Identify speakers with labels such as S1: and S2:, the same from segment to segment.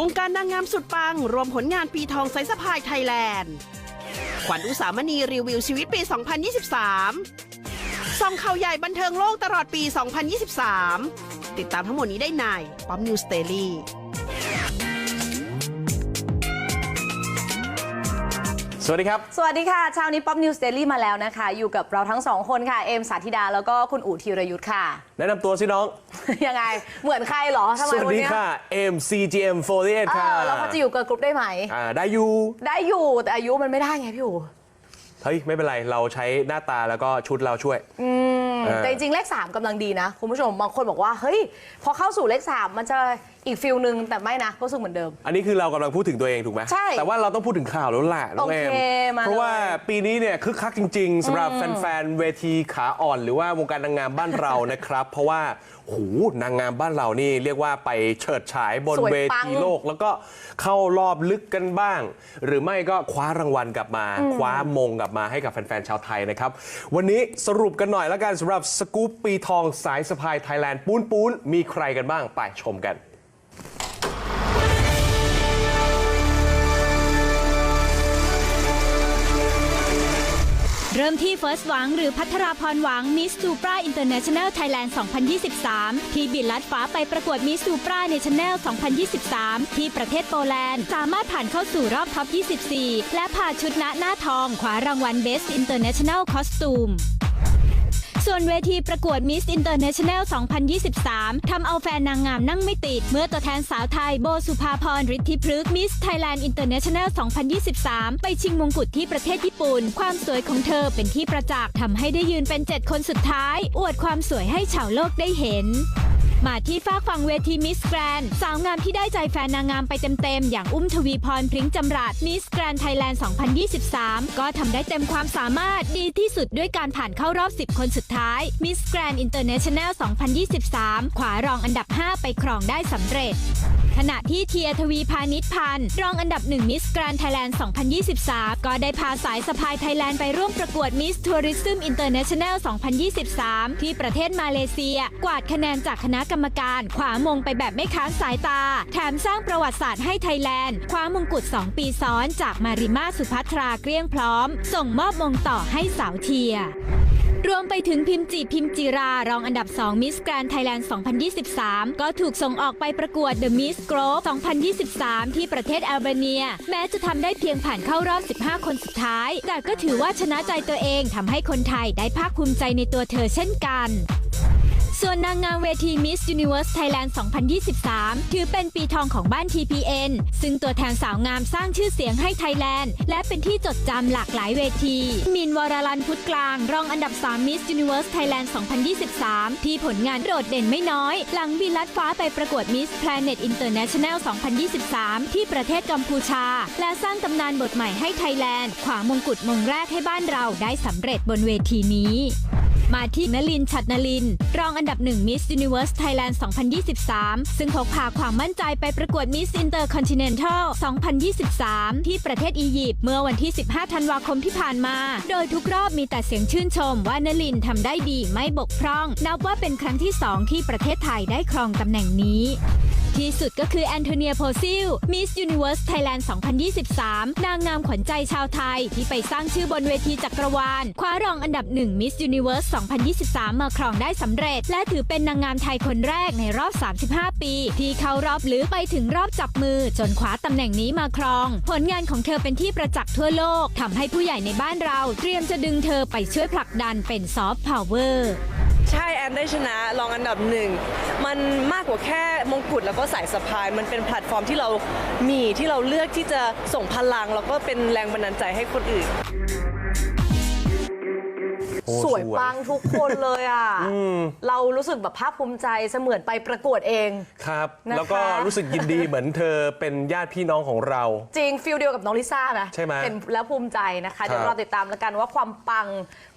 S1: วงการนางงามสุดปัง รวมผลงานปีทองไซส์สะพายไทยแลนด์ขวัญอุสามณีรีวิวชีวิตปี 2023ส่องข่าวใหญ่บันเทิงโลกตลอดปี 2023 ติดตามทั้งหมดนี้ได้ในป๊อมนิวสเตอรี่
S2: วัสดีครับ
S3: สวัสดีค่ะเช้านี้ป๊อปนิวสเ a ลี่มาแล้วนะคะ อยู่กับเราทั้งสองคนค่ะ เอมสาธิดา แล้วก็คุณอู๋ธีรยุทธ์ค่ะ
S2: แนะนำตัวสิน้อง
S3: ยังไง เหมือนใครเหรอทำไม
S2: สวัส
S3: วัน
S2: ดี
S3: เนี้ย
S2: ค่ะ MCGM 48
S3: เอ
S2: ค่ะ
S3: อแล้วเขาจะอยู่กับกรุ๊ปได้ไหม
S2: อ่าได้อยู่
S3: ได้อยู่แต่อายุมันไม่ได้ไงพี่อู๋
S2: เฮ้ย ไม่เป็นไร เราใช้หน้าตาแล้วก็ชุดเราช่วย
S3: อืม
S2: เออ
S3: แต่จริงๆเลข 3กำลังดีนะ คุณผู้ชมบางคนบอกว่า เฮ้ย พอเข้าสู่เลข 3 มันจะ อีกฟิลหนึ่งแต่ไม่นะก็รู้สึกเหมือนเดิม
S2: อันนี้คือเรากำลังพูดถึงตัวเองถูกไหม
S3: ใช่
S2: แต่ว่าเราต้องพูดถึงข่าวแล้วแหละน้อง
S3: โอ
S2: เอ
S3: เค
S2: ม
S3: มา
S2: เพราะว่า
S3: เลย
S2: ปีนี้เนี่ยคึกคักจริง ๆสำหรับแฟนๆเวทีขาอ่อน หรือว่าวงการนางงามบ้านเรานะครับ เพราะว่าโหนางงามบ้านเรานี่เรียกว่าไปเฉิดฉายบน
S3: สวย
S2: เว
S3: ปัง
S2: ทีโลก แล้วก็เข้ารอบลึกกันบ้าง หรือไม่ก็คว้ารางวัลกลับมา คว้ามงกลับมาให้กับแฟนๆชาวไทยนะครับ วันนี้สรุปกันหน่อยแล้วกันสำหรับสกู๊ปปีทองสายสะพายไทยแลนด์ปูนปูนมีใครกันบ้างไปชมกัน
S4: เริ่มที่เฟิร์สหวังหรือพัทราพรหวังมิสซูปราอินเตอร์เนชั่นแนลไทยแลนด์ 2023 ที่บินลัดฟ้าไปประกวดมิสซูปราเนชั่นแนล 2023 ที่ประเทศโปแลนด์ สามารถผ่านเข้าสู่รอบท็อป 24 และผ่าชุดณหน้าทองคว้ารางวัล Best International Costume ส่วนเวทีประกวด Miss International 2023 ทำเอาแฟนนางงามนั่งไม่ติด เมื่อตัวแทนสาวไทยโบสุภาพรฤทธิพฤกษ์ Miss Thailand International 2023 ไปชิงมงกุฎที่ประเทศญี่ปุ่น ความสวยของเธอเป็นที่ประจักษ์ทำให้ได้ยืนเป็น 7 คนสุดท้าย อวดความสวยให้ชาวโลกได้เห็น มาที่ฝากฝั่งเวทีมิสแกรนสาวงามที่ได้ใจแฟนนางงามไปเต็มๆ อย่างอุ้มทวีพรพริ้งจำรัดมิสแกรนไทยแลนด์ 2023 ก็ทำได้เต็มความสามารถดีที่สุดด้วยการผ่านเข้ารอบ 10 คนสุดท้ายมิสแกรนอินเตอร์เนชั่นแนล 2023 ขวารองอันดับ 5 ไปครองได้สำเร็จ ขณะที่เทียทวีพาณิชพันธ์รองอันดับหนึ่งมิสแกรนไทยแลนด์ 2023 ก็ได้พาสายสะพายไทยแลนด์ไปร่วมประกวดมิสทัวริซึมอินเตอร์เนชั่นแนล 2023 ที่ประเทศมาเลเซีย กวาดคะแนนจากคณะกรรมการขวามงไปแบบไม่ค้านสายตา แถมสร้างประวัติศาสตร์ให้ไทยแลนด์คว้ามงกุฎ 2 ปีซ้อน จากมาริมาสุภัทราเกลี้ยงพร้อม ส่งมอบมงต่อให้สาวเทีย รวมไปถึงพิมจีพิมจิรารองอันดับ 2 มิสแกรนไทยแลนด์ 2023 ก็ถูกส่งออกไปประกวด The Miss Grove 2023 ที่ประเทศแอลเบเนีย แม้จะทำได้เพียงผ่านเข้ารอบ 15 คนสุดท้าย แต่ก็ถือว่าชนะใจตัวเองทำให้คนไทยได้ภาคภูมิใจในตัวเธอเช่นกัน ส่วนนางงามเวที Miss Universe Thailand 2023 ถือเป็นปีทองของบ้าน TPN ซึ่งตัวแทนสาวงามสร้างชื่อเสียงให้ไทยแลนด์ และเป็นที่จดจำหลากหลายเวที มินวรลันพุทธกลาง รองอันดับ 3 Miss Universe Thailand 2023 ที่ผลงานโดดเด่นไม่น้อย หลังบินลัดฟ้าไปประกวด Miss Planet International 2023 ที่ประเทศกัมพูชา และสร้างตำนานบทใหม่ให้ไทยแลนด์ขวามงกุฎมงแรกให้บ้านเราได้สำเร็จบนเวทีนี้ มาที่นลินชัดนลิน รองอันดับหนึ่ง Miss Universe Thailand 2023 ซึ่งพกพาความมั่นใจไปประกวด Miss Intercontinental 2023 ที่ประเทศอียิปต์เมื่อวันที่ 15 ธันวาคมที่ผ่านมา โดยทุกรอบมีแต่เสียงชื่นชมว่านลินทำได้ดีไม่บกพร่อง นับว่าเป็นครั้งที่ 2 ที่ประเทศไทยได้ครองตำแหน่งนี้ที่สุดก็คือแอนโทเนียโพซิล Miss Universe Thailand 2023 นางงามขวัญใจชาวไทย ที่ไปสร้างชื่อบนเวทีจักรวาล คว้ารองอันดับหนึ่ง Miss Universe 2023 มาครองได้สำเร็จ และถือเป็นนางงามไทยคนแรกในรอบ 35 ปี ที่เข้ารอบหรือไปถึงรอบจับมือ จนคว้าตำแหน่งนี้มาครอง ผลงานของเธอเป็นที่ประจักษ์ทั่วโลกทำให้ผู้ใหญ่ในบ้านเรา เตรียมจะดึงเธอไปช่วยผลักดันเป็นซอฟต์พาวเวอร์
S5: ใช่แอนได้ชนะรองอันดับหนึ่งมันมากกว่าแค่มงกุฎแล้วก็สายสะพาย มันเป็นแพลตฟอร์มที่เรามีที่เราเลือกที่จะส่งพลัง แล้วก็เป็นแรงบันดาลใจให้คนอื่น
S3: สวยปังทุกคนเลยอะเรารู้สึกแบบภาคภูมิใจเสมือนไปประกวดเอง
S2: ครับ
S3: นะคะ
S2: แล้วก็รู้สึกยินดีเหมือนเธอเป็นญาติพี่น้องของเรา
S3: จริงฟิลเดียวกับน้องลิซ่านะ
S2: ใช่ไหม
S3: เป็นแล้วภูมิใจนะคะเดี๋ยว
S2: ครับ
S3: รอติดตามแล้วกันว่าความปัง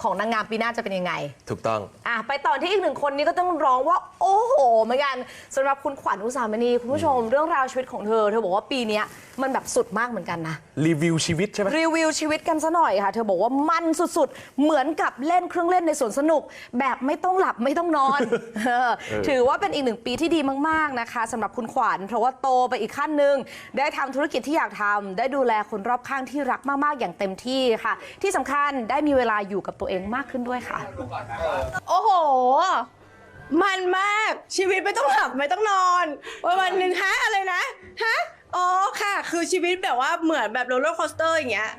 S3: ของนางงามปีหน้าจะเป็นยังไง
S2: ถูกต้อง
S3: อะไปต่อที่อีกหนึ่งคนนี้ก็ต้องร้องว่า โอ้โหเหมือนกันสำหรับคุณขวัญอุสามณีคุณผู้ชมเรื่องราวชีวิตของเธอ เธอบอกว่าปีเนี้ยมันแบบสุดมากเหมือนกันนะ
S2: รีวิวชีวิตใช่ไหม
S3: รีวิวชีวิตกันซะหน่อยค่ะ เธอบอกว่ามันสุดๆ เหมือนกับเล่นนเครื่องเล่นในสวนสนุก แบบไม่ต้องหลับไม่ต้องนอนเออถือว่าเป็นอีกหนึ่งปีที่ดีมาก ๆ นะคะสำหรับคุณขวัญ เพราะว่าโตไปอีกขั้นหนึ่งได้ทำธุรกิจที่อยากทำได้ดูแลคนรอบข้างที่รักมาก ๆ อย่างเต็มที่ค่ะ ที่สำคัญได้มีเวลาอยู่กับตัวเองมากขึ้นด้วยค่ะ
S6: โอ้โหมันมากชีวิตไม่ต้องหลับไม่ต้องนอนวันวันหนึ่งฮะอะไรนะฮะอ๋อค่ะ คือชีวิตแบบว่าเหมือนแบบโรลเลอร์คอสเตอร์อย่างเงี้ย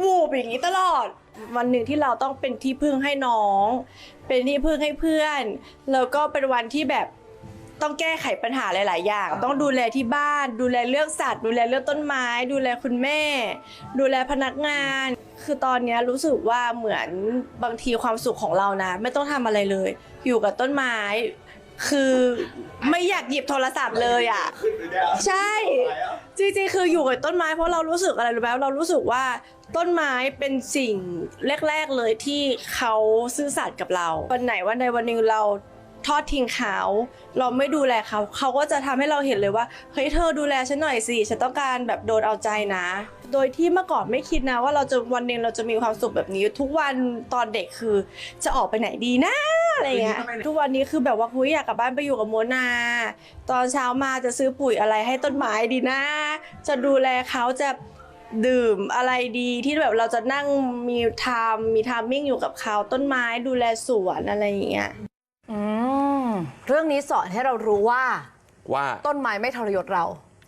S6: วูบอย่างนี้ตลอด วันหนึ่งที่เราต้องเป็นที่พึ่งให้น้อง เป็นที่พึ่งให้เพื่อน แล้วก็เป็นวันที่แบบต้องแก้ไขปัญหาหลาย ๆ อย่าง ต้องดูแลที่บ้าน ดูแลเรื่องสัตว์ ดูแลเรื่องต้นไม้ ดูแลคุณแม่ ดูแลพนักงาน คือตอนเนี้ยรู้สึกว่าเหมือนบางทีความสุขของเรานะ ไม่ต้องทำอะไรเลย อยู่กับต้นไม้ คือไม่อยากหยิบโทรศัพท์เลยอะ ใช่ จริงๆ คืออยู่กับต้นไม้เพราะเรารู้สึกอะไรรู้ไหมเรารู้สึกว่าต้นไม้เป็นสิ่งแรก ๆเลยที่เขาซื่อสัตย์กับเรา วันไหนวันใดวันหนึ่งเราทอดทิ้งเขาเราไม่ดูแลเขา เขาก็จะทำให้เราเห็นเลยว่าเฮ้ยเธอดูแลฉันหน่อยสิฉันต้องการแบบโดนเอาใจนะ โดยที่เมื่อก่อนไม่คิดนะ ว่าเราจะวันหนึ่งเราจะมีความสุขแบบนี้ ทุกวันตอนเด็กคือจะออกไปไหนดีนะ อะไรเงี้ยทุกวันนี้คือแบบว่าคุยอยากกลับบ้านไปอยู่กับโมนา ตอนเช้ามาจะซื้อปุ๋ยอะไรให้ต้นไม้ดีนะ จะดูแลเขาจะดื่มอะไรดีที่แบบเราจะนั่งมีไทม์มีไทามมิ่งอยู่กับเขาต้นไม้ดูแลสวนอะไรอย่างเงี้ย
S3: อืมเรื่องนี้สอนให้เรารู้ว่า
S2: ว่า
S3: ต้นไม้ไม่ทรยศเรา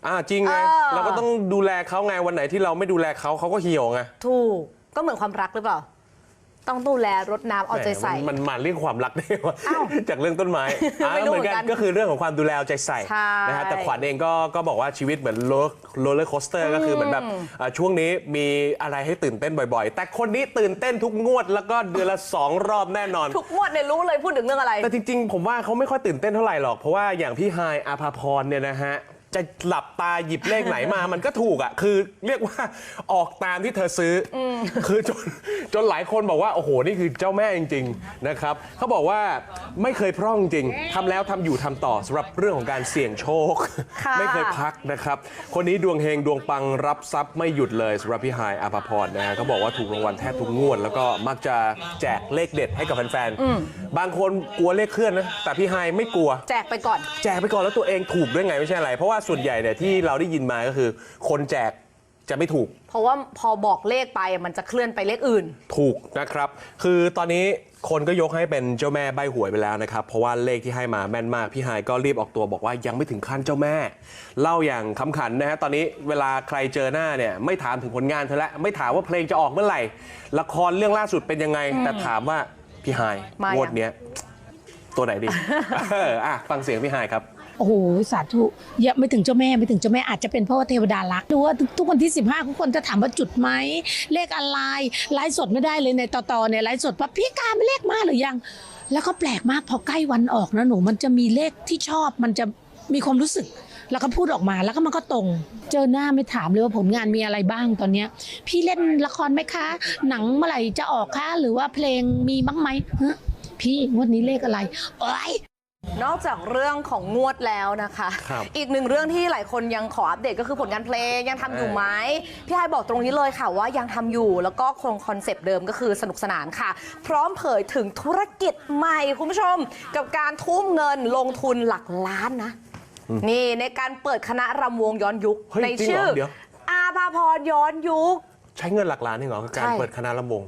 S2: อ่าจริงไง
S3: เออ
S2: เราก็ต้องดูแลเขาไงวันไหนที่เราไม่ดูแลเขาเขาก็เหี่ยวไง
S3: ถูกก็เหมือนความรักหรือเปล่า ต้องดูแลรดน้ำเอาใจใส่
S2: แหมมันมันมาเรื่องความรักได้วะ
S3: อ้าว
S2: จากเรื่องต้นไม้อ่า
S3: ไม่รู้
S2: เหมือนกั
S3: เหมือนกัน
S2: นก็คือเรื่องของความดูแลเอาใจใส่
S3: ใช่
S2: นะฮะแต่ขวัญเองก็ก็บอกว่าชีวิตเหมือนโรลเลอร์คอสเตอร์ก็คือเหมือนแบบอ่าช่วงนี้มีอะไรให้ตื่นเต้นบ่อยๆ แต่คนนี้ตื่นเต้นทุกงวด แล้วก็เดือนละสองรอบแน่นอน
S3: ทุกงวดเนี่ยรู้เลยพูดถึงเรื่องอะไร
S2: แต่จริงๆ ผมว่าเขาไม่ค่อยตื่นเต้นเท่าไหร่หรอกเพราะว่าอย่างพี่ไฮายอาภาพรเนี่ยนะฮะ จะหลับตาหยิบเลขไหนมา มันก็ถูกอะ คือเรียกว่าออกตามที่เธอซื้ออคือจนจนหลายคนบอกว่า โอ้โห นี่คือเจ้าแม่จริง ๆ นะครับ เขาบอกว่าไม่เคยพร่องจริงทำแล้วทำอยู่ทำต่อสำหรับเรื่องของการเสี่ยงโชค
S3: ค่ะ
S2: ไม่เคยพักนะครับ คนนี้ดวงเฮงดวงปังรับทรัพย์ไม่หยุดเลยสำหรับพี่ไฮายอาภาพรนะฮะเขาบอกว่าถูกรางวัลแทบทุกงวด แล้วก็มักจะแจกเลขเด็ดให้กับแฟนๆบางคนกลัวเลขเคลื่อนนะแต่พี่ไฮายไม่กลัว
S3: แจกไปก่อน
S2: แจกไปก่อนแล้วตัวเองถูกด้วยไงไม่ใช่อะไร เพราะว่าส่วนใหญ่เนี่ยที่เราได้ยินมาก็คือ คนแจกจะไม่ถูก
S3: เพราะว่าพอบอกเลขไปมันจะเคลื่อนไปเลขอื่น
S2: ถูกนะครับ คือตอนนี้คนก็ยกให้เป็นเจ้าแม่ใบหวยไปแล้วนะครับ เพราะว่าเลขที่ให้มาแม่นมาก พี่ไฮายก็รีบออกตัวบอกว่ายังไม่ถึงขั้นเจ้าแม่ เล่าอย่างคำขันนะฮะตอนนี้เวลาใครเจอหน้าเนี่ยไม่ถามถึงผลงานเธอละไม่ถามว่าเพลงจะออกเมื่อไหร่ ละครเรื่องล่าสุดเป็นยังไง แต่ถามว่าพี่ไฮาย
S3: มายัง
S2: งวดเนี้ยตัวไหนดี เอออะฟังเสียงพี่ไฮายครับ
S7: โอ้โหสาธุเยอะไม่ถึงเจ้าแม่ไม่ถึงเจ้าแม่อาจจะเป็นเพราะว่าเทวดารักดูว่าทุกวันที่ 15ทุกคนจะถามว่าจุดไหมเลขอะไรไลฟ์สดไม่ได้เลยในต่อๆเนี่ยไลฟ์สดว่าพี่กาไม่เลขมาหรือยัง แล้วก็แปลกมากพอใกล้วันออกนะหนูมันจะมีเลขที่ชอบมันจะมีความรู้สึกแล้วก็พูดออกมาแล้วก็มันก็ตรง เจอหน้าไม่ถามเลยว่าผลงานมีอะไรบ้างตอนเนี้ย พี่เล่นละครไหมคะ หนังเมื่อไหร่จะออกคะหรือว่าเพลงมีบ้างไหมพี่งวดนี้เลขอะไรโอ๊ย
S3: นอกจากเรื่องของงวดแล้วนะคะ
S2: ครับ
S3: อีกหนึ่งเรื่องที่หลายคนยังขออัปเดตก็คือผลงานเพลงยังทำอยู่ไหมพี่ไฮายบอกตรงนี้เลยค่ะว่ายังทำอยู่แล้วก็คงคอนเซปต์เดิมก็คือสนุกสนานค่ะ พร้อมเผยถึงธุรกิจใหม่คุณผู้ชม กับการทุ่มเงินลงทุนหลักล้านนะ นี่ในการเปิดคณะรำวงย้อนยุค
S2: เฮ้ย
S3: ใน
S2: จริงเหรอ
S3: ชื่อ
S2: เดี๋ยว
S3: อาภาพรย้อนยุค
S2: ใช้เงินหลักล้านนี่เหรอกับการ
S3: ใช่
S2: เปิดคณะลำวง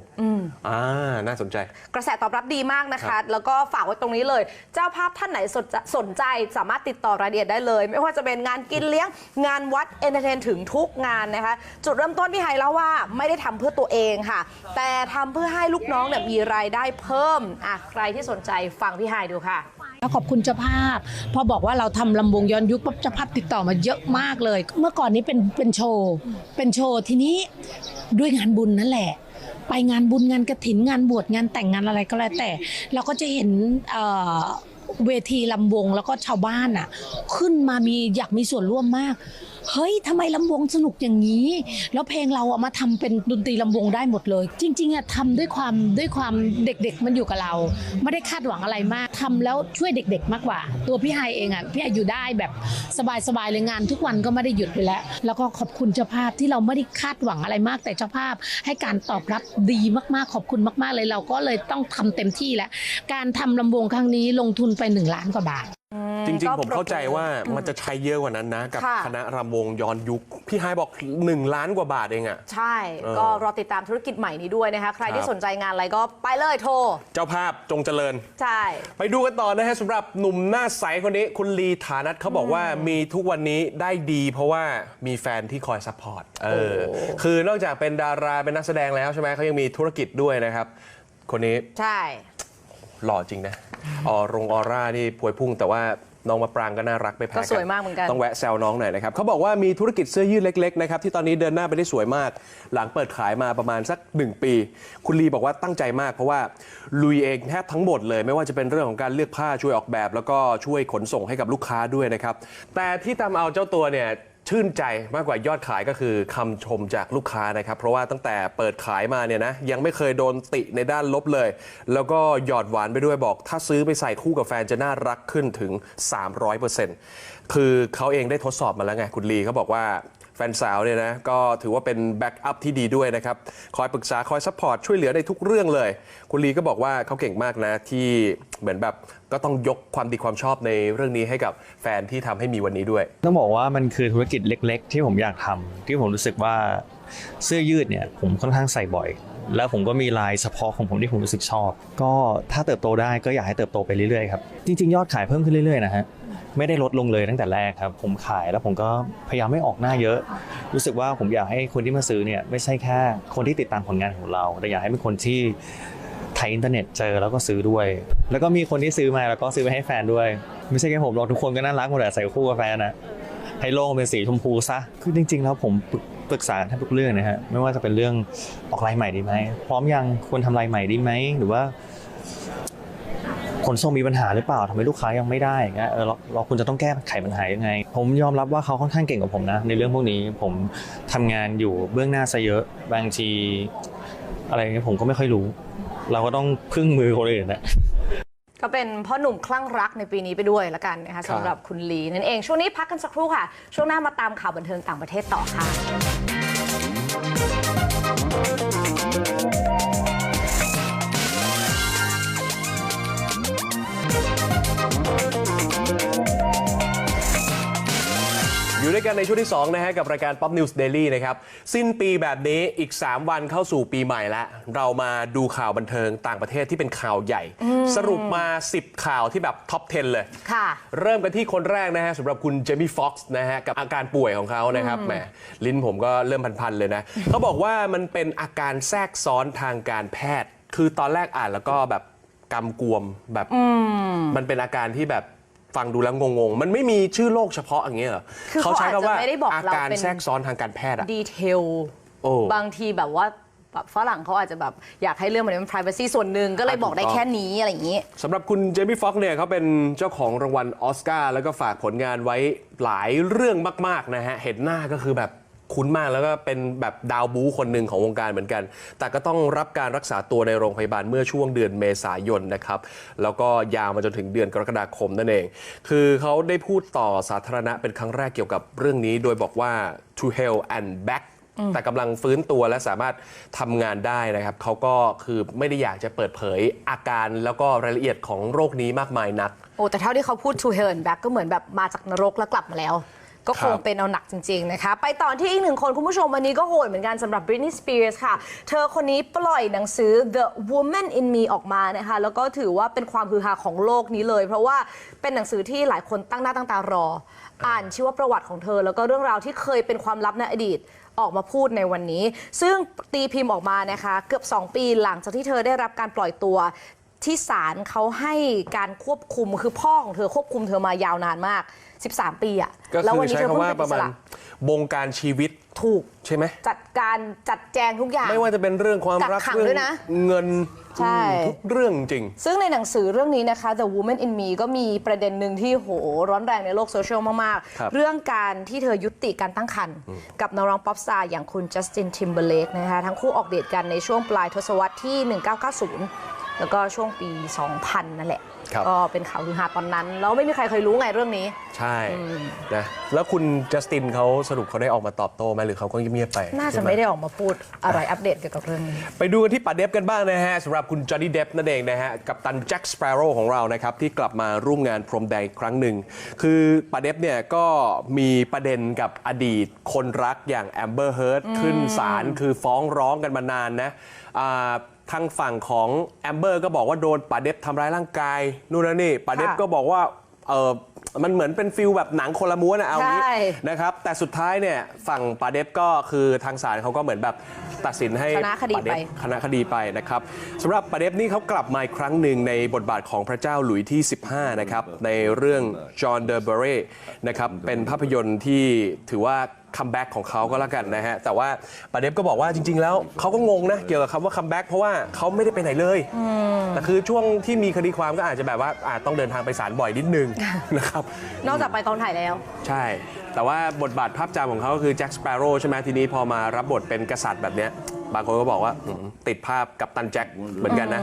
S2: อ่าน่าสนใจ
S3: กระแสตอบรับดีมากนะ
S2: ครั
S3: คะ
S2: บ
S3: แล้วก็ฝากไว้ตรงนี้เลย เจ้าภาพท่านไหนสนใจสนใจสามารถติดต่อรายละเอียดได้เลย ไม่ว่าจะเป็นงานกินเลี้ยง งานวัดเอนเตอร์เทนถึงทุกงานนะคะ จุดเริ่มต้นพี่ไฮเล่าว่าไม่ได้ทำเพื่อตัวเองค่ะ แต่ทำเพื่อให้ลูกน้องเนี่ยมีรายได้เพิ่มอะใครที่สนใจฟังพี่ไฮดูค่ะ
S7: แล้ว ขอบคุณเจ้าภาพ พอบอกว่าเราทำลำวงย้อนยุคปั๊บเจ้าภาพติดต่อมาเยอะมากเลย เมื่อก่อนนี้เป็นเป็นโชว์เป็นโชว์ทีนี้ด้วยงานบุญนั่นแหละ ไปงานบุญงานกระถินงานบวชงานแต่งงานอะไรก็แล้วแต่ เราก็จะเห็นเอ่อเวทีลำวงแล้วก็ชาวบ้านอะ ขึ้นมามีอยากมีส่วนร่วมมาก เฮ้ยทำไมลำวงสนุกอย่างนี้ แล้วเพลงเราเอามาทำเป็นดนตรีลำวงได้หมดเลย จริงๆอะทำด้วยความด้วยความเด็กๆ มันอยู่กับเรา ไม่ได้คาดหวังอะไรมากทำแล้วช่วยเด็ก ๆ มากกว่า ตัวพี่ไฮเองอะพี่ไฮอยู่ได้แบบสบายๆเลยงาน ทุกวันก็ไม่ได้หยุดไปแล้ว แล้วก็ขอบคุณเจ้าภาพที่เราไม่ได้คาดหวังอะไรมาก แต่เจ้าภาพให้การตอบรับดีมากๆขอบคุณมาก ๆเลยเราก็เลยต้องทำเต็มที่แล้วการทำลำวงครั้งนี้ลงทุนไปหนึ่งล้านกว่าบาท
S2: จริง
S3: ก็
S2: ๆผมเข้าใจว่ามันจะใช้เยอะกว่านั้นนะ กับ
S3: ค่ะ
S2: คณะรำวงย้อนยุค พี่ไฮายบอก 1 ล้านกว่าบาทเองอะ
S3: ใช่
S2: เออ
S3: ก็รอติดตามธุรกิจใหม่นี้ด้วยนะคะ ใครที่
S2: ครับ
S3: สนใจงานอะไรก็ไปเลยโทร
S2: เจ้าภาพจงเจริญ
S3: ใช่
S2: ไปดูกันต่อนะฮะสำหรับหนุ่มหน้าใสคนนี้คุณลีฐานัทเขาบอกว่ามีทุกวันนี้ได้ดี เพราะว่ามีแฟนที่คอยซัพพอร์ตเออคือนอกจากเป็นดาราเป็นนักแสดงแล้วใช่ไหมเขายังมีธุรกิจด้วยนะครับ คนนี้
S3: ใช่
S2: หล่อจริงนะ ออรงออร่านี่พวยพุ่งแต่ว่าน้องมะปรางก็น่ารักไปแพ้
S3: ก็
S2: กัน
S3: สวยมากเหมือนกัน
S2: ต้องแวะแซวน้องหน่อยนะครับเขาบอกว่ามีธุรกิจเสื้อยืดเล็กๆนะครับที่ตอนนี้เดินหน้าไปได้สวยมาก หลังเปิดขายมาประมาณสัก 1 ปี คุณลีบอกว่าตั้งใจมากเพราะว่าลุยเองแทบทั้งหมดเลย ไม่ว่าจะเป็นเรื่องของการเลือกผ้าช่วยออกแบบ แล้วก็ช่วยขนส่งให้กับลูกค้าด้วยนะครับแต่ที่ทำเอาเจ้าตัวเนี่ย ชื่นใจมากกว่ายอดขายก็คือคำชมจากลูกค้านะครับ เพราะว่าตั้งแต่เปิดขายมาเนี่ยนะยังไม่เคยโดนติในด้านลบเลย แล้วก็หยอดหวานไปด้วยบอก ถ้าซื้อไปใส่คู่กับแฟนจะน่ารักขึ้นถึง 300%คือเขาเองได้ทดสอบมาแล้วไง คุณลีเขาบอกว่า แฟนสาวเนี่ยนะก็ถือว่าเป็นแบ็กอัพที่ดีด้วยนะครับ คอยปรึกษาคอยซัพพอร์ตช่วยเหลือในทุกเรื่องเลย คุณลีก็บอกว่าเขาเก่งมากนะ ที่เหมือนแบบก็ต้องยกความดีความชอบในเรื่องนี้ให้กับแฟนที่ทำให้มีวันนี้ด้วย
S8: ต้องบอกว่ามันคือธุรกิจเล็ก ๆ ที่ผมอยากทำที่ผมรู้สึกว่า เสื้อยืดเนี่ยผมค่อนข้างใส่บ่อย แล้วผมก็มีลายเฉพาะของผมที่ผมรู้สึกชอบ ก็ถ้าเติบโตได้ก็อยากให้เติบโตไปเรื่อยๆครับจริง ๆ ยอดขายเพิ่มขึ้นเรื่อยๆนะฮะไม่ได้ลดลงเลยตั้งแต่แรกครับ ผมขายแล้วผมก็พยายามไม่ออกหน้าเยอะ รู้สึกว่าผมอยากให้คนที่มาซื้อเนี่ยไม่ใช่แค่คนที่ติดตามผลงานของเรา แต่อยากให้เป็นคนที่ไทยอินเทอร์เน็ตเจอแล้วก็ซื้อด้วย แล้วก็มีคนที่ซื้อมาแล้วก็ซื้อไปให้แฟนด้วย ไม่ใช่แค่ผมหรอกทุกคนก็น่ารักหมดแหละใส่คู่กับแฟนนะให้โลกเป็นสีชมพูซะคือจริง ๆ แล้วผม ปรึกษาแทบทุกเรื่องนะฮะไม่ว่าจะเป็นเรื่องออกลายใหม่ดีไหมพร้อมยังควรทำลายใหม่ดีไหมหรือว่าขนส่งมีปัญหาหรือเปล่าทำไมลูกค้ายังไม่ได้อย่างเงี้ยเออเราเราควรจะต้องแก้ไขปัญหายังไง ผมยอมรับว่าเขาค่อนข้างเก่งกว่าผมนะในเรื่องพวกนี้ผมทำงานอยู่เบื้องหน้าซะเยอะบางทีอะไรอย่างเงี้ยผมก็ไม่ค่อยรู้ เราก็ต้องพึ่งมือคนอื่นนะ
S3: ก็เป็นพ่อหนุ่มคลั่งรักในปีนี้ไปด้วยละกันนะคะสำหรับคุณลีนั่นเองช่วงนี้พักกันสักครู่ค่ะ ช่วงหน้ามาตามข่าวบันเทิงต่างประเทศต่อค่ะ
S2: อยู่ด้วยกันในช่วงที่ 2 นะฮะ กับรายการ Pop News Daily นะครับ สิ้นปีแบบนี้อีก 3 วันเข้าสู่ปีใหม่แล้ว เรามาดูข่าวบันเทิงต่างประเทศที่เป็นข่าวใหญ่ สรุปมา 10 ข่าวที่แบบท็อป 10 เลย
S3: ค่ะ
S2: เริ่มกันที่คนแรกนะฮะสำหรับคุณเจมี่ฟ็อกซ์นะฮะ กับอาการป่วยของเขานะครับแหมลิ้นผมก็เริ่มพันๆเลยนะ เขาบอกว่ามันเป็นอาการแทรกซ้อนทางการแพทย์ คือตอนแรกอ่านแล้วก็แบบกำกวมแบบมันเป็นอาการที่แบบ ฟังดูแล้วงงๆ มันไม่มีชื่อโรคเฉพาะอย่างเงี้ยเหรอ
S3: คือเขา
S2: ใช้คำว่า
S3: อาจจะไม่ได้บอก
S2: อา
S3: เรา
S2: การ
S3: เป็น
S2: แทรกซ้อนทางการแพทย์อะ
S3: ดีเทล
S2: โอ้
S3: บางทีแบบว่าแบบฝรั่งเขาอาจจะแบบ อยากให้เรื่องมันเป็น privacy ส่วนหนึ่งก็เลย
S2: อะ
S3: บอกได้
S2: ถูกต้อง
S3: แค่นี้อะไรอย่างนี้
S2: สำหรับคุณเจมี่ฟ็อกซ์เนี่ยเขาเป็นเจ้าของรางวัลออสการ์แล้วก็ฝากผลงานไว้หลายเรื่องมาก ๆ นะฮะ เห็นหน้าก็คือแบบ คุ้นมากแล้วก็เป็นแบบดาวบู๊คนหนึ่งของวงการเหมือนกัน แต่ก็ต้องรับการรักษาตัวในโรงพยาบาลเมื่อช่วงเดือนเมษายนนะครับ แล้วก็ยาวมาจนถึงเดือนกรกฎาคมนั่นเอง คือเขาได้พูดต่อสาธารณะเป็นครั้งแรกเกี่ยวกับเรื่องนี้ โดยบอกว่า to hell and back แต่กำลังฟื้นตัวและสามารถทำงานได้นะครับเขาก็คือไม่ได้อยากจะเปิดเผยอาการแล้วก็รายละเอียดของโรคนี้มากมายนัก
S3: โอ้แต่เท่าที่เขาพูด to hell and back ก็เหมือนแบบมาจากนรกแล้วกลับมาแล้ว ก็คงเป็นเอาหนักจริง ๆ นะคะ ไปต่อที่อีกหนึ่งคนคุณผู้ชมวันนี้ก็โหดเหมือนกันสำหรับ Britney Spears ค่ะ เธอคนนี้ปล่อยหนังสือ The Woman in Me ออกมานะคะ แล้วก็ถือว่าเป็นความฮือฮาของโลกนี้เลย เพราะว่าเป็นหนังสือที่หลายคนตั้งหน้าตั้งตารอ อ่านชีวประวัติของเธอ แล้วก็เรื่องราวที่เคยเป็นความลับในอดีตออกมาพูดในวันนี้ ซึ่งตีพิมพ์ออกมานะคะ เกือบ 2 ปีหลังจากที่เธอได้รับการปล่อยตัวที่ศาลเขาให้การควบคุมคือพ่อของเธอควบคุมเธอมายาวนานมาก 13 ปีอะ
S2: ก็
S3: แล้ว
S2: คือ
S3: วันี้
S2: ใช้
S3: เธอ
S2: คำ
S3: เพิ่ง
S2: ว่า
S3: เป็น
S2: ป
S3: อิ
S2: ระ
S3: ส
S2: มาณ
S3: ระ
S2: บงการชีวิต
S3: ถูก
S2: ใช่ไหม
S3: จัดการจัดแจงทุกอย่าง
S2: ไม่ว่าจะเป็นเรื่องความ
S3: กัก
S2: รัก
S3: ขัง
S2: เรื่
S3: ด้วยนะ
S2: เงิน
S3: ใช่
S2: ทุกเรื่องจริง
S3: ซึ่งในหนังสือเรื่องนี้นะคะ The Woman in Me ก็มีประเด็นหนึ่งที่โหร้อนแรงในโลกโซเชียลมาก
S2: ครับ
S3: ๆ เรื่องการที่เธอยุติการตั้งครรภ์กับนักร้องป๊อปสตาร์อย่างคุณจัสตินทิมเบอร์เลกนะคะ ทั้งคู่ออกเดทกันในช่วงปลายทศวรรษที่ 1990 แล้วก็ช่วงปี 2000 นั่นแหละ
S2: ครับ
S3: ก็เป็นข่าวฮือฮาตอนนั้น แล้วไม่มีใครเคยรู้ไงเรื่องนี้
S2: ใช่นะแล้วคุณจัสตินเขาสรุปเขาได้ออกมาตอบโต้ไหมหรือเขาก็เงียบๆไป
S3: น่าจะ
S2: ใช่ห
S3: ไม่ได้ออกมาพูดอะไรอัปเดตเกี่ยวกับเรื่องนี้
S2: ไปดูกันที่ป่าเดฟกันบ้างนะฮะสำหรับคุณจอห์นนี่เดฟนั่นเองนะฮะกับตันแจ็คสเปโร่ของเรานะครับที่กลับมาร่วมงานพรมแดงอีกครั้งหนึ่งคือป่าเดฟเนี่ยก็มีประเด็นกับอดีตคนรักอย่างแอมเบอร์เฮิร์ตขึ้นศาลคือฟ้องร้องกันมานานนะอ่า ทางฝั่งของแอมเบอร์ก็บอกว่าโดนป่าเดฟทำร้ายร่างกายนู่นนนนี่ป่าเดฟ
S3: ค่ะ
S2: ก็บอกว่าเออมันเหมือนเป็นฟิลแบบหนังคนละม้วนนะเอางี้
S3: ใช่
S2: นะครับ แต่สุดท้ายเนี่ยฝั่งปาเดฟก็คือทางศาลเขาก็เหมือนแบบตัดสินให้
S3: ชนะคดี
S2: ปาเฟ
S3: ไป
S2: คณะคดีไปนะครับสำหรับปาเดฟนี่เขากลับมาอีกครั้งหนึ่งในบทบาทของพระเจ้าหลุยที่ 15 นะครับ ในเรื่องจอห์นเดอเบเรนะครับเป็นภาพยนตร์ที่ถือว่า คัมแบ็กของเขาก็แล้วกันนะฮะ แต่ว่าปาเดฟก็บอกว่าจริง ๆ แล้วเขาก็งงนะ เกี่ยวกับคำว่าคัมแบ็กเพราะว่าเขาไม่ได้ไปไหนเลยแต่คือช่วงที่มีคดีความก็อาจจะแบบว่าอาจต้องเดินทางไปศาลบ่อยนิดนึงนะครับ
S3: นอกจากไปกองถ่ายแล้ว
S2: ใช่ แต่ว่าบทบาทภาพจำของเขาก็คือแจ็คสเปโร่ใช่ไหมทีนี้พอมารับบทเป็นกษัตริย์แบบเนี้ย บางคนก็บอกว่าอืมติดภาพกับตันแจ็คเหมือนกันนะ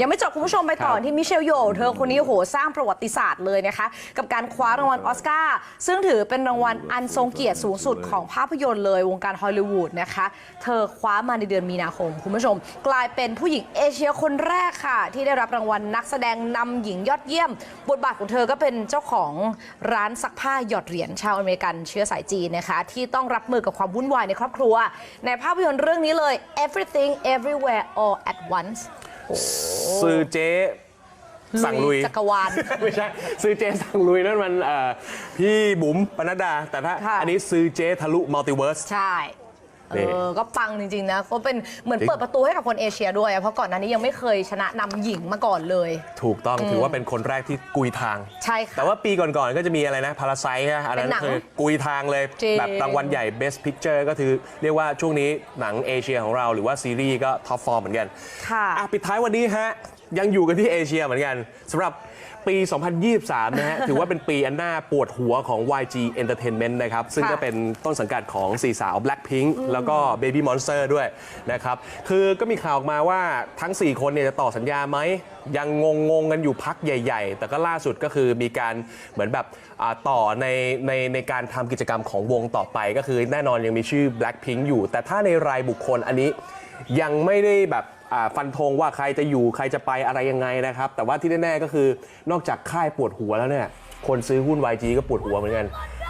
S3: ยังไม่จบคุณผู้ชมไปต่อ
S2: ครับ
S3: ที่มิเชลโยเธอคนนี้โอ้โหสร้างประวัติศาสตร์เลยนะคะ กับการคว้ารางวัลออสการ์ซึ่งถือเป็นรางวัลอันทรงเกียรติสูงสุดของภาพยนตร์เลยวงการฮอลลีวูดนะคะ เธอคว้ามาในเดือนมีนาคม คุณผู้ชม กลายเป็นผู้หญิงเอเชียคนแรกค่ะ ที่ได้รับรางวัลนักแสดงนำหญิงยอดเยี่ยม บทบาทของเธอก็เป็นเจ้าของร้านซักผ้าหยอดเหรียญชาวอเมริกันเชื้อสายจีนนะคะที่ต้องรับมือกับความวุ่นวายในครอบครัว ในภาพยนตร์เรื่องนี้เลย Everything Everywhere All at Once
S2: ซื้อเจ๊สั่งลุย
S3: จักรวาล
S2: ไม่ใช่ ซื้อเจ๊สั่งลุยนั่นมันเอ่อพี่บุ๋มปนัดดา แต่ถ้า
S3: ค่ะ
S2: อันนี้ซื้อเจ๊ทะลุมัลติเวิร์ส
S3: ใช่ เอ
S2: นี่
S3: อก็ปังจริง ๆ นะก็เป็นเหมือนเปิดประตูให้กับคนเอเชียด้วยอะเพราะก่อนหน้านี้ยังไม่เคยชนะนำหญิงมาก่อนเลย
S2: ถูกต้องถือว่าเป็นคนแรกที่กุยทาง
S3: ใช่ค่ะ
S2: แต่ว่าปีก่อนๆก็จะมีอะไรนะพาราไซใช่ไหมอันนั้น
S3: เป็นหนัง
S2: คือกุยทางเลย
S3: จริง
S2: แบบรางวัลใหญ่ Best Picture ก็คือเรียกว่าช่วงนี้หนังเอเชียของเราหรือว่าซีรีส์ก็ท็อปฟอร์มเหมือนกัน
S3: ค่ะ
S2: อะปิดท้ายวันนี้ฮะ ยังอยู่กันที่เอเชียเหมือนกันสำหรับ ปี 2023 นะฮะ ถือว่าเป็นปีอันน่าปวดหัวของ YG Entertainment นะครับ ซึ่งก็เป็นต้นสังกัดของสี่สาว Blackpink แล้วก็ Baby Monster ด้วยนะครับ คือก็มีข่าวออกมาว่าทั้ง 4 คนเนี่ยจะต่อสัญญาไหม ยังงงงๆกันอยู่พักใหญ่ๆ แต่ก็ล่าสุดก็คือมีการเหมือนแบบอ่าต่อในในในการทำกิจกรรมของวงต่อไป ก็คือแน่นอนยังมีชื่อ Blackpink อยู่ แต่ถ้าในรายบุคคลอันนี้ยังไม่ได้แบบอ่า ฟันธงว่าใครจะอยู่ใครจะไปอะไรยังไงนะครับ แต่ว่าที่แน่ๆก็คือนอกจากค่ายปวดหัวแล้วเนี่ยคนซื้อหุ้น YG ก็ปวดหัวเหมือนกัน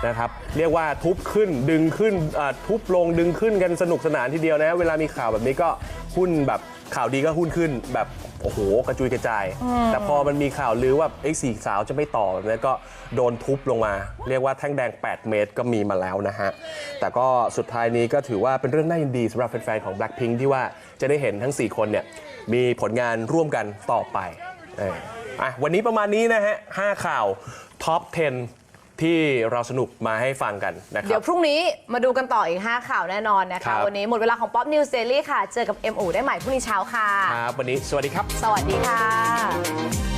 S2: นะครับเรียกว่าทุบขึ้นดึงขึ้นทุบลงดึงขึ้นกันสนุกสนานทีเดียวนะ เวลามีข่าวแบบนี้ก็หุ้นแบบ ข่าวดีก็หุ้นขึ้นแบบโอ้โหกระจุยกระจาย แต่พอมันมีข่าวลือว่าไอ้สี่สาวจะไม่ต่อแบบนี้ก็โดนทุบลงมา เรียกว่าแท่งแดง 8 เมตรก็มีมาแล้วนะฮะ แต่ก็สุดท้ายนี้ก็ถือว่าเป็นเรื่องน่ายินดีสำหรับแฟนๆของ Blackpink ที่ว่าจะได้เห็นทั้ง 4 คนเนี่ยมีผลงานร่วมกันต่อไปเอออะวันนี้ประมาณนี้นะฮะ5ข่าวท็อป 10 ที่เราสนุกมาให้ฟังกันนะค
S3: เดี๋
S2: รั
S3: ยว
S2: บ
S3: พรุ่งนี้มาดูกันต่ออีก 5 ข่าวแน่นอนนะ
S2: ครั
S3: คะ
S2: บ
S3: วันนี้หมดเวลาของ Pop News Daily ค่ะ เจอกับเอ็มอูได้ใหม่พรุ่งนี้เช้าค่ะ
S2: ครับวันนี้สวัสดีครับ
S3: สวัสดีค่ะ